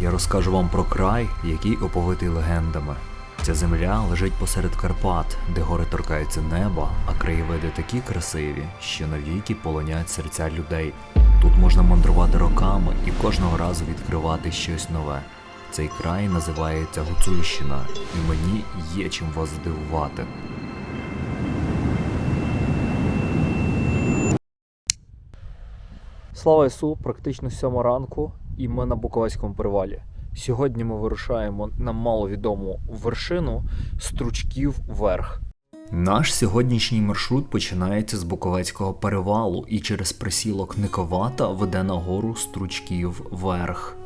я розкажу вам про край, який оповитий легендами. Ця земля лежить посеред Карпат, де гори торкаються неба, а краєвиди такі красиві, що навіки полонять серця людей. Тут можна мандрувати роками і кожного разу відкривати щось нове. Цей край називається Гуцульщина, і мені є чим вас здивувати. Слава Ісу, практично сьома ранку, і ми на Буковецькому перевалі. Сьогодні ми вирушаємо на маловідому вершину стручків вверх. Наш сьогоднішній маршрут починається з Буковецького перевалу і через присілок Никовата веде на гору стручків вверх.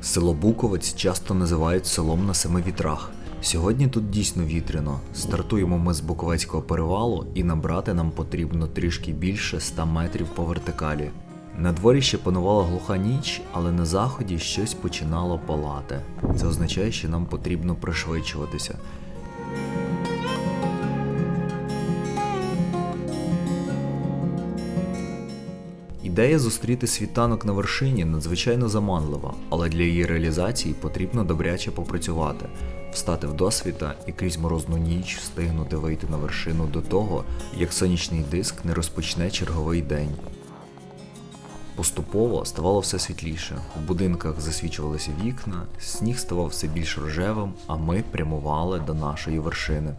Село Буковець часто називають селом на семи вітрах. Сьогодні тут дійсно вітряно. Стартуємо ми з Буковецького перевалу і набрати нам потрібно трішки більше 100 метрів по вертикалі. На дворі ще панувала глуха ніч, але на заході щось починало палати. Це означає, що нам потрібно пришвидшуватися. Ідея зустріти світанок на вершині надзвичайно заманлива, але для її реалізації потрібно добряче попрацювати, встати в досвіта і крізь морозну ніч встигнути вийти на вершину до того, як сонячний диск не розпочне черговий день. Поступово ставало все світліше. В будинках засвічувалися вікна, сніг ставав все більш рожевим, а ми прямували до нашої вершини.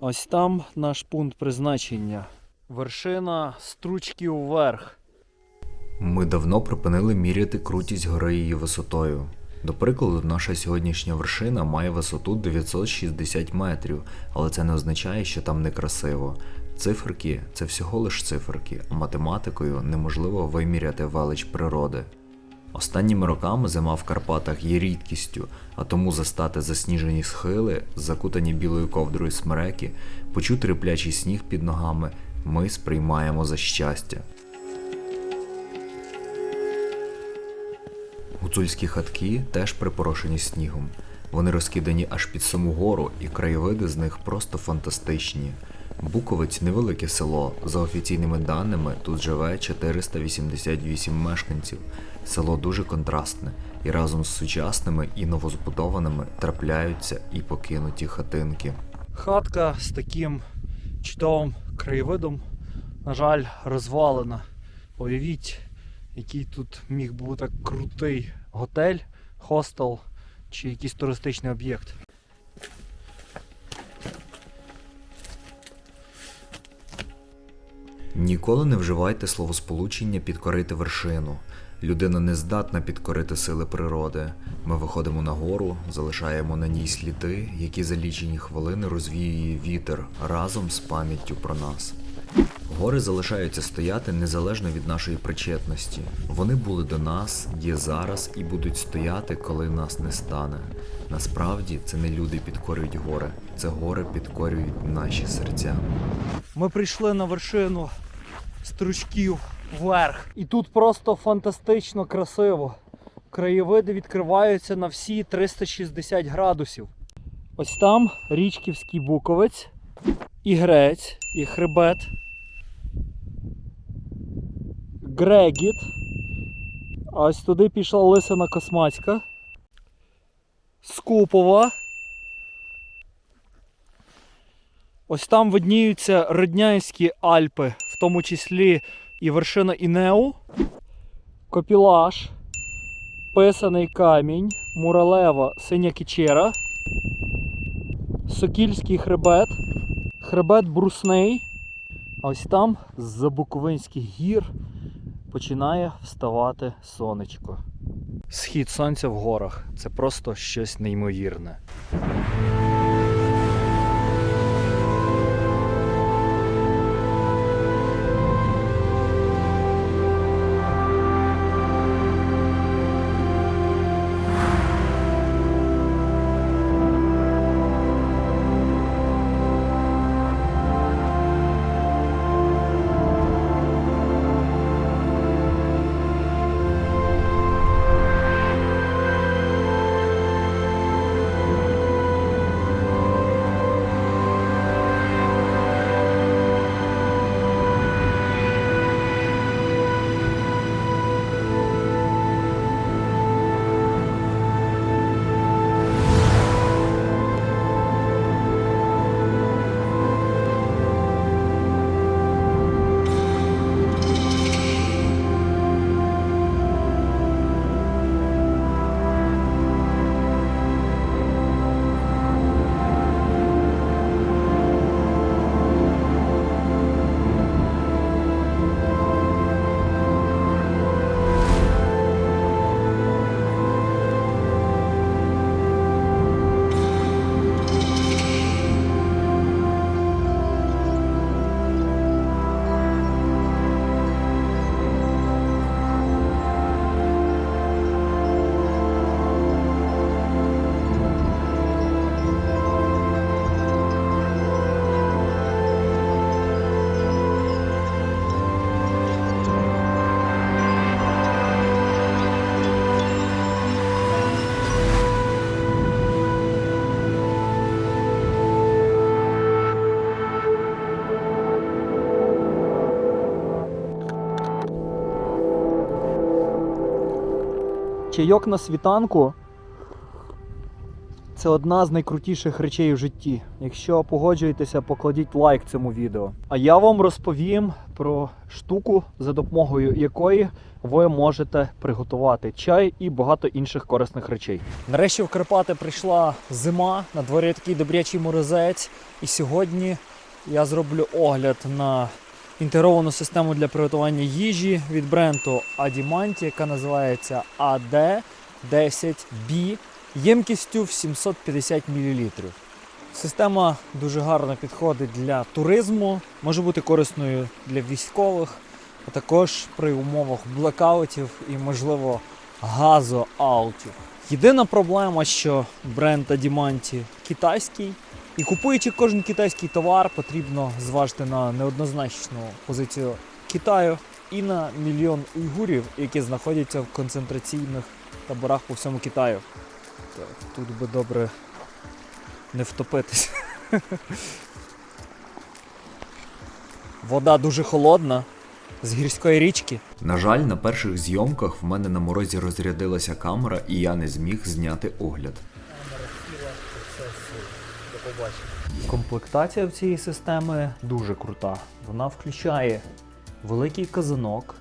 Ось там наш пункт призначення. Вершина стручки вверх. Ми давно припинили міряти крутість гори її висотою. До прикладу, наша сьогоднішня вершина має висоту 960 метрів, але це не означає, що там не красиво. Циферки це всього лиш циферки, а математикою неможливо виміряти велич природи. Останніми роками зима в Карпатах є рідкістю, а тому застати засніжені схили, закутані білою ковдрою смереки, почути риплячий сніг під ногами, ми сприймаємо за щастя. Гуцульські хатки теж припорошені снігом. Вони розкидані аж під саму гору, і краєвиди з них просто фантастичні. Буковець невелике село. За офіційними даними, тут живе 488 мешканців. Село дуже контрастне, і разом з сучасними і новозбудованими трапляються і покинуті хатинки. Хатка з таким чудовим краєвидом, на жаль, розвалена. Уявіть, який тут міг бути крутий готель, хостел чи якийсь туристичний об'єкт. Ніколи не вживайте словосполучення підкорити вершину. Людина не здатна підкорити сили природи. Ми виходимо на гору, залишаємо на ній сліди, які за лічені хвилини розвіює вітер разом з пам'яттю про нас. Гори залишаються стояти незалежно від нашої причетності. Вони були до нас, є зараз і будуть стояти, коли нас не стане. Насправді це не люди підкорюють гори, це гори підкорюють наші серця. Ми прийшли на вершину стручків вверх. І тут просто фантастично красиво. Краєвиди відкриваються на всі 360 градусів. Ось там річківський буковець, і грець, і хребет. Грегіт. А ось туди пішла Лисина Космацька. Скупова. Ось там видніються Родняйські Альпи, в тому числі і вершина Інеу, Копілаш, Писаний камінь, Муралева, Синя Кічера, Сокільський хребет, хребет Брусний. А ось там з-за Буковинських гір починає вставати сонечко. Схід сонця в горах це просто щось неймовірне. Чайок на світанку це одна з найкрутіших речей в житті. Якщо погоджуєтеся, покладіть лайк цьому відео. А я вам розповім про штуку, за допомогою якої ви можете приготувати чай і багато інших корисних речей. Нарешті в Карпати прийшла зима, на дворі такий добрячий морозець. І сьогодні я зроблю огляд на інтегровану систему для приготування їжі від бренду Adimanti, яка називається AD10B ємкістю в 750 мл. Система дуже гарно підходить для туризму, може бути корисною для військових, а також при умовах блекаутів і, можливо, газоаутів. Єдина проблема, що бренд Adimanti китайський, і купуючи кожен китайський товар, потрібно зважити на неоднозначну позицію Китаю і на мільйон уйгурів, які знаходяться в концентраційних таборах по всьому Китаю. Так, тут би добре не втопитись. Вода дуже холодна з гірської річки. На жаль, на перших зйомках в мене на морозі розрядилася камера, і я не зміг зняти огляд. Комплектація в цієї системи дуже крута. Вона включає великий казанок,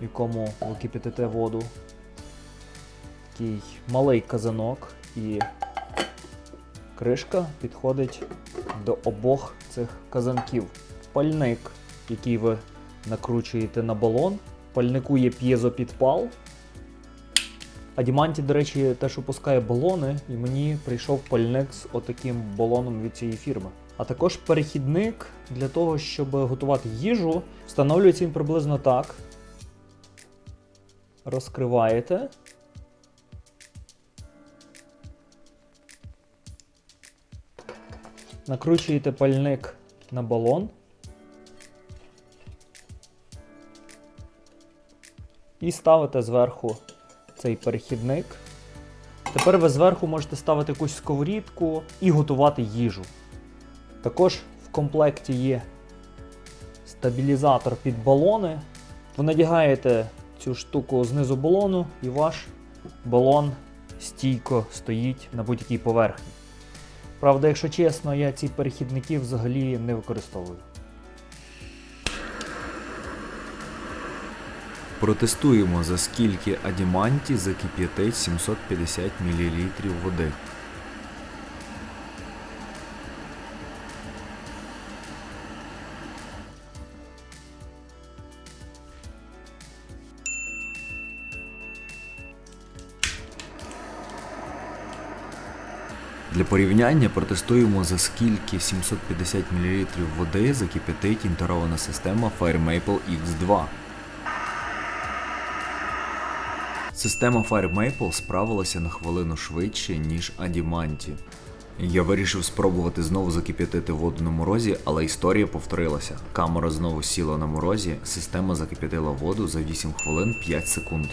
в якому ви кипятите воду, такий малий казанок і кришка підходить до обох цих казанків. Пальник, який ви накручуєте на балон. Пальнику є п'єзопідпал. А Діманті, до речі, теж випускає балони, і мені прийшов пальник з отаким балоном від цієї фірми. А також перехідник для того, щоб готувати їжу, встановлюється він приблизно так. Розкриваєте. Накручуєте пальник на балон. І ставите зверху цей перехідник. Тепер ви зверху можете ставити якусь сковорідку і готувати їжу. Також в комплекті є стабілізатор під балони. Ви надягаєте цю штуку знизу балону, і ваш балон стійко стоїть на будь-якій поверхні. Правда, якщо чесно, я ці перехідники взагалі не використовую. Протестуємо, за скільки Адіманті закип'ятить 750 мл води. Для порівняння протестуємо, за скільки 750 мл води закип'ятить інтегрована система FireMaple X2. Система FireMaple справилася на хвилину швидше, ніж Adimanti. Я вирішив спробувати знову закип'ятити воду на морозі, але історія повторилася. Камера знову сіла на морозі, система закип'ятила воду за 8 хвилин 5 секунд.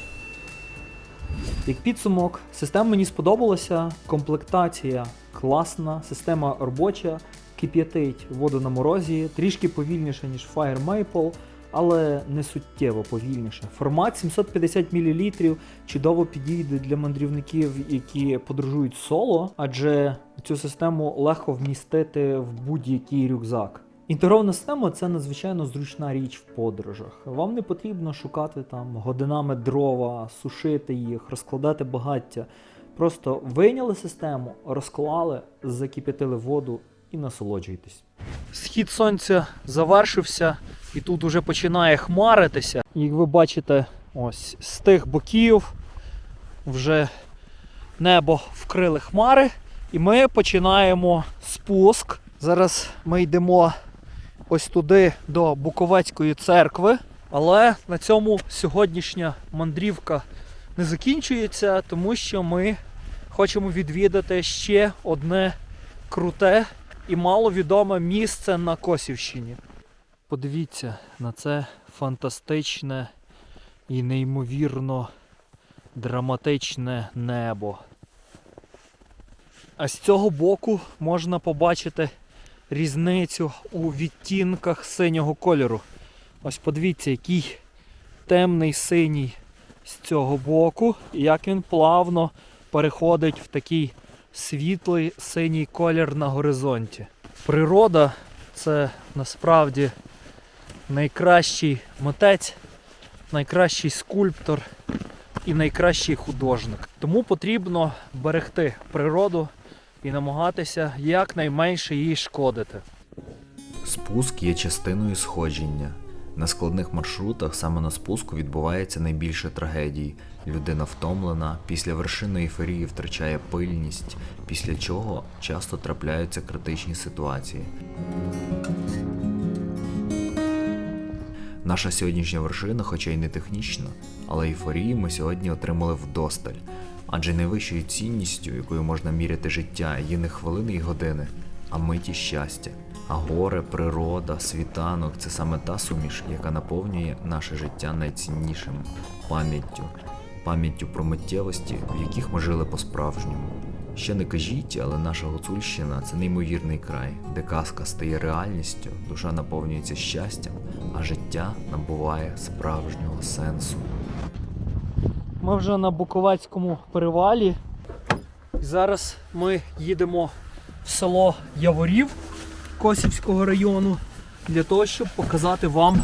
Як підсумок, система мені сподобалася, комплектація класна, система робоча, кип'ятить воду на морозі, трішки повільніше, ніж Fire Maple, але не суттєво повільніше. Формат 750 мл чудово підійде для мандрівників, які подорожують соло, адже цю систему легко вмістити в будь-який рюкзак. Інтегрована система це надзвичайно зручна річ в подорожах. Вам не потрібно шукати там годинами дрова, сушити їх, розкладати багаття. Просто вийняли систему, розклали, закип'ятили воду і насолоджуйтесь. Схід сонця завершився, і тут уже починає хмаритися. Як ви бачите, ось з тих боків вже небо вкрили хмари, і ми починаємо спуск. Зараз ми йдемо ось туди до Буковецької церкви. Але на цьому сьогоднішня мандрівка не закінчується, тому що ми хочемо відвідати ще одне круте і маловідоме місце на Косівщині. Подивіться на це фантастичне і неймовірно драматичне небо. А з цього боку можна побачити різницю у відтінках синього кольору. Ось подивіться, який темний синій з цього боку, і як він плавно переходить в такий світлий синій колір на горизонті. Природа це насправді найкращий митець, найкращий скульптор і найкращий художник. Тому потрібно берегти природу і намагатися якнайменше їй шкодити. Спуск є частиною сходження. На складних маршрутах саме на спуску відбувається найбільше трагедій. Людина втомлена, після вершини ейфорії втрачає пильність, після чого часто трапляються критичні ситуації. Наша сьогоднішня вершина, хоча й не технічна, але ейфорії ми сьогодні отримали вдосталь. Адже найвищою цінністю, якою можна міряти життя, є не хвилини й години, а миті щастя. А горе, природа, світанок це саме та суміш, яка наповнює наше життя найціннішим пам'яттю, пам'яттю про миттєвості, в яких ми жили по-справжньому. Ще не кажіть, але наша Гуцульщина це неймовірний край, де казка стає реальністю, душа наповнюється щастям, а життя набуває справжнього сенсу. Ми вже на Буковецькому перевалі. Зараз ми їдемо в село Яворів Косівського району для того, щоб показати вам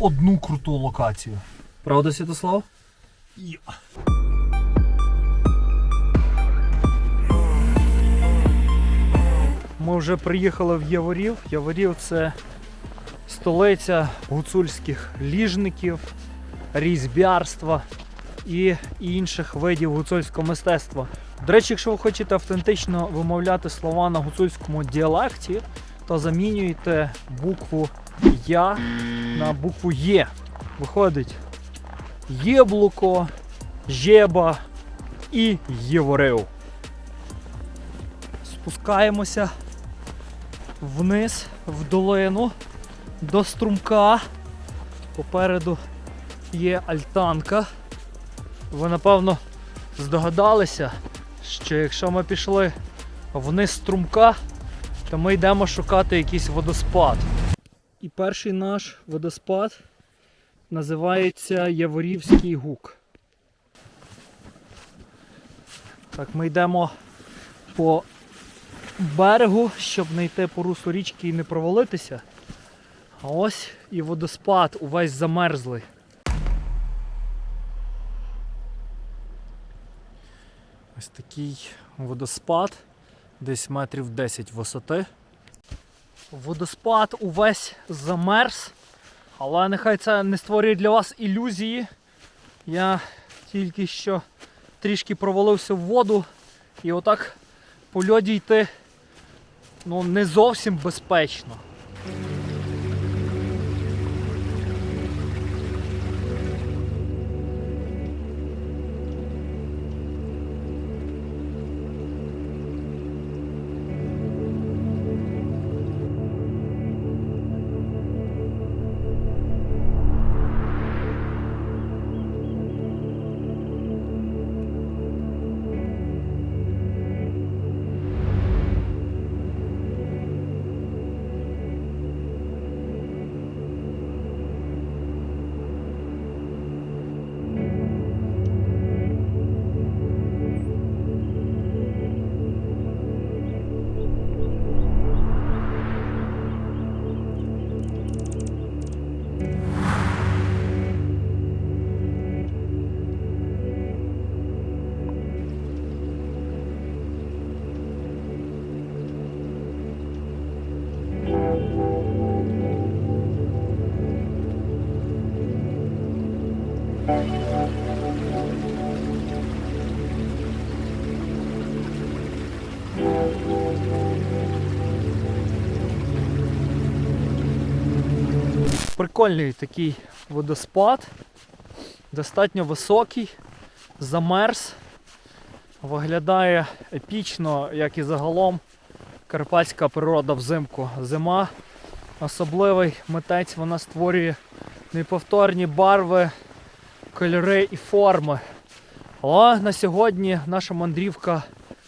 одну круту локацію. Правда, Святослав? Є. Ми вже приїхали в Яворів. Яворів це столиця гуцульських ліжників, різьбярства і інших видів гуцульського мистецтва. До речі, якщо ви хочете автентично вимовляти слова на гуцульському діалекті, то замінюйте букву Я на букву Є. Виходить Єблуко, Жеба і Єворив. Спускаємося вниз в долину до струмка. Попереду є альтанка. Ви напевно здогадалися, що якщо ми пішли вниз струмка, то ми йдемо шукати якийсь водоспад. І перший наш водоспад називається Яворівський гук. Так, ми йдемо по берегу, щоб не йти по руслу річки і не провалитися. А ось і водоспад увесь замерзлий. Ось такий водоспад, десь метрів 10 висоти. Водоспад увесь замерз, але нехай це не створює для вас ілюзії. Я тільки що трішки провалився в воду і отак по льоді йти ну, не зовсім безпечно. Прикольний такий водоспад, достатньо високий, замерз, виглядає епічно, як і загалом карпатська природа взимку. Зима, особливий митець, вона створює неповторні барви, кольори і форми. Але на сьогодні наша мандрівка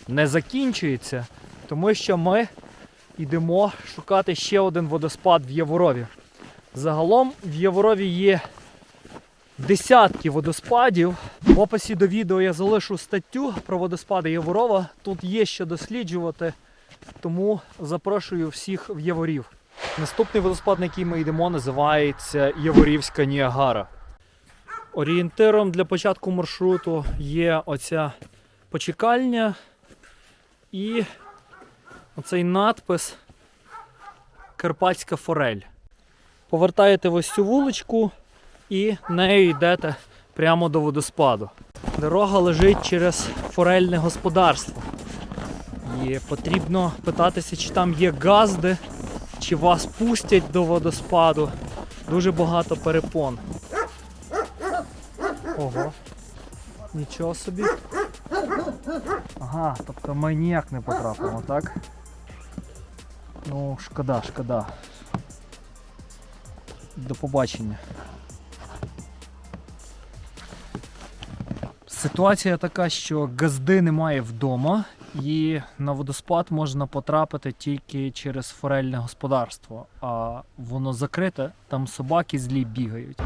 не закінчується, тому що ми йдемо шукати ще один водоспад в Яворові. Загалом в Яворові є десятки водоспадів. В описі до відео я залишу статтю про водоспади Яворова. Тут є що досліджувати, тому запрошую всіх в Яворів. Наступний водоспад, на який ми йдемо, називається Яворівська Ніагара. Орієнтиром для початку маршруту є оця почекальня і оцей надпис Карпатська форель. Повертаєте ось цю вуличку і нею йдете прямо до водоспаду. Дорога лежить через форельне господарство. І потрібно питатися, чи там є газди, чи вас пустять до водоспаду. Дуже багато перепон. Ого. Нічого собі. Ага, тобто ми ніяк не потрапимо, так? Ну, шкода, шкода. До побачення. Ситуація така, що газди немає вдома, і на водоспад можна потрапити тільки через форельне господарство, а воно закрите, там собаки злі бігають.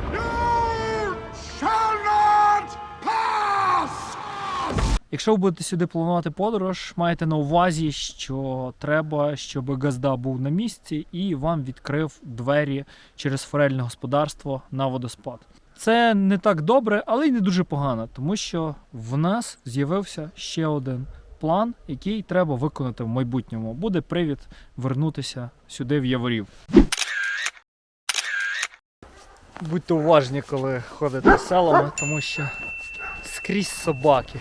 Якщо ви будете сюди планувати подорож, маєте на увазі, що треба, щоб газда був на місці і вам відкрив двері через форельне господарство на водоспад. Це не так добре, але й не дуже погано, тому що в нас з'явився ще один план, який треба виконати в майбутньому. Буде привід вернутися сюди в Яворів. Будьте уважні, коли ходите селами, тому що скрізь собаки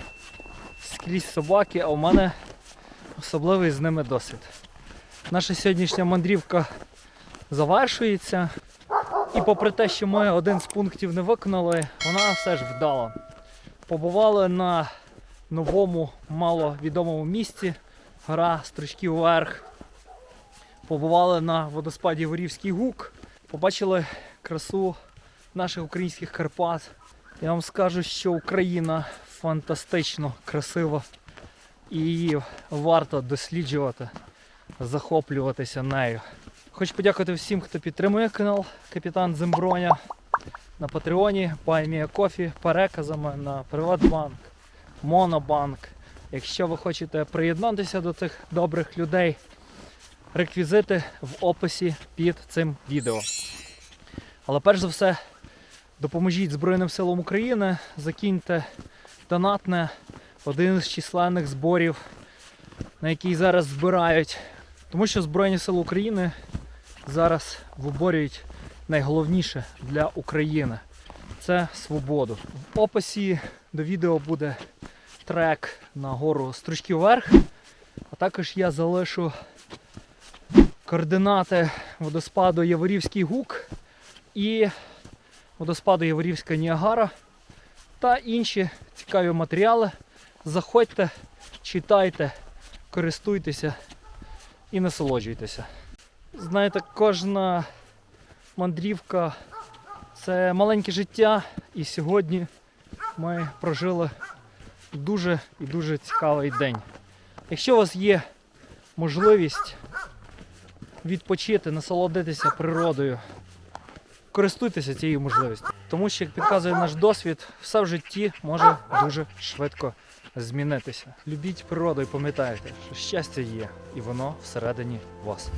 скрізь собаки, а у мене особливий з ними досвід. Наша сьогоднішня мандрівка завершується. І попри те, що ми один з пунктів не виконали, вона все ж вдала. Побували на новому, маловідомому місці, гора Стручків вверх. Побували на водоспаді Горівський гук, побачили красу наших українських Карпат. Я вам скажу, що Україна фантастично красива і її варто досліджувати, захоплюватися нею. Хочу подякувати всім, хто підтримує канал Капітан Земброня на Патреоні, Кофі, переказами на Приватбанк, Монобанк. Якщо ви хочете приєднатися до цих добрих людей, реквізити в описі під цим відео. Але перш за все, допоможіть Збройним силам України, закиньте донатне один з численних зборів, на який зараз збирають. Тому що Збройні Сили України зараз виборюють найголовніше для України це свободу. В описі до відео буде трек на гору Стручків вверх, а також я залишу координати водоспаду Яворівський гук і водоспаду Яворівська Ніагара та інші цікаві матеріали. Заходьте, читайте, користуйтеся і насолоджуйтеся. Знаєте, кожна мандрівка це маленьке життя, і сьогодні ми прожили дуже і дуже цікавий день. Якщо у вас є можливість відпочити, насолодитися природою, користуйтеся цією можливістю. Тому що, як підказує наш досвід, все в житті може дуже швидко змінитися. Любіть природу і пам'ятайте, що щастя є, і воно всередині вас.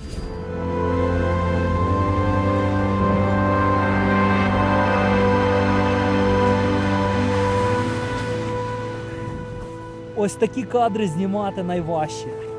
Ось такі кадри знімати найважче.